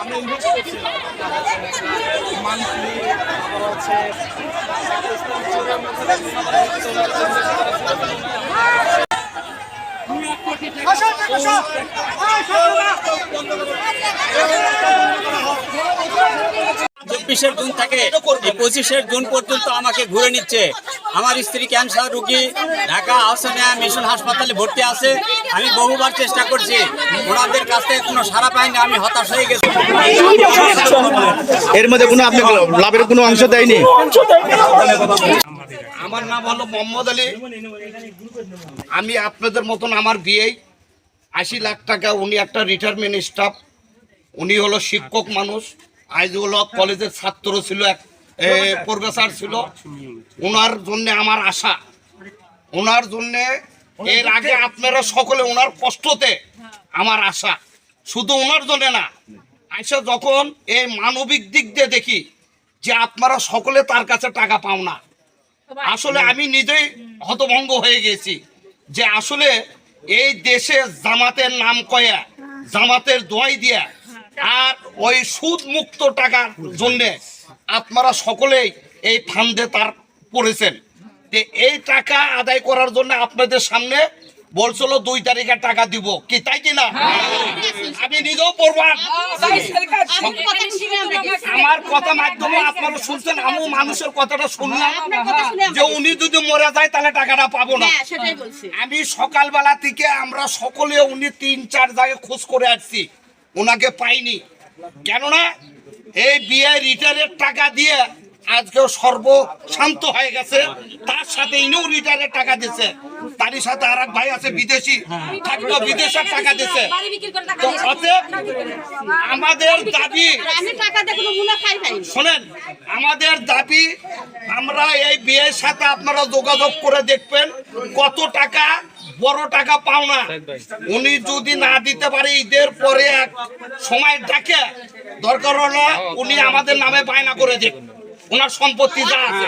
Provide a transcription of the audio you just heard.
আমরা ইনভেস্ট করছি মান্থলি হচ্ছে চব্বিশের জুন থেকে এই পঁচিশের জুন পর্যন্ত আমাকে ঘুরে নিচ্ছে। আমার স্ত্রী ক্যান্সার রুগী ঢাকা আহসানিয়া মিশন হাসপাতালে ভর্তি আছে। আমি বহুবার চেষ্টা করছি। ওনাদের কাছ থেকে কোনো সারা পাইনি আমি হতাশ হয়ে গেছি। এর মধ্যে কোনো আপনি লাভের কোনো অংশ দেয়নি? আমার নাম হলো মোহাম্মদ আলী। আমি আপনাদের মতন আমার বিয়ে আশি লাখ টাকা উনি একটা রিটায়ারমেন্ট স্টাফ উনি হলো শিক্ষক মানুষ। আইজুল হক কলেজের ছাত্র ছিল এক প্রফেসর ছিল। ওনার জন্য আমার আশা। ওনার জন্য এর আগে আপনারা সকলে ওনার কষ্টতে আমার আশা। শুধু ওনার জন্য না, আইসা যখন এই মানবিক দিক দিয়ে দেখি যে আপনারা সকলে তার কাছে টাকা পাও না। আসলে আমি নিজেই হতভঙ্গ হয়ে গেছি যে আসলে এই দেশে জামাতের নাম কয়া, জামাতের দোয়াই দিয়া আর ওই সুদ মুক্ত টাকার জন্য আপনারা সকলেই এই ফান্ডে তার পড়েছেন। যে এই টাকা আদায় করার জন্য আপনাদের সামনে বলছিল দুই তারিখে টাকা দিব। কি তাই কি না? আমি নিজেও পড়বান। আমার কথা মাধ্যমে আপনারা শুনছেন আমি মানুষের কথাটা শুনলাম। যে উনি যদি মরে যায় তাহলে টাকাটা পাবো না। হ্যাঁ আমি সকালবেলা থেকে আমরা সকলে উনি তিন চার জায়গায় খোঁজ করে আসছি। ওনাকে পাইনি। কেননা এই বিয়ে রিটায়ারের টাকা দিয়ে আজকে সর্ব শান্ত হয়ে গেছে। তার সাথে ইনিও রিটায়ারের টাকা দিছে। তারই সাথে আর এক ভাই আছে বিদেশি। থাকতো বিদেশের টাকা দিছে। আমাদের দাবি শোনেন আমাদের দাবি আমরা এই বিয়ের সাথে আপনারা যোগাযোগ করে দেখবেন কত টাকা বড় টাকা পাও না। উনি যদি না দিতে পারে ঈদের পরে এক সময় ডাকে। দরকার হলো উনি আমাদের নামে বায়না করে দেখ ওনার সম্পত্তি যা আছে।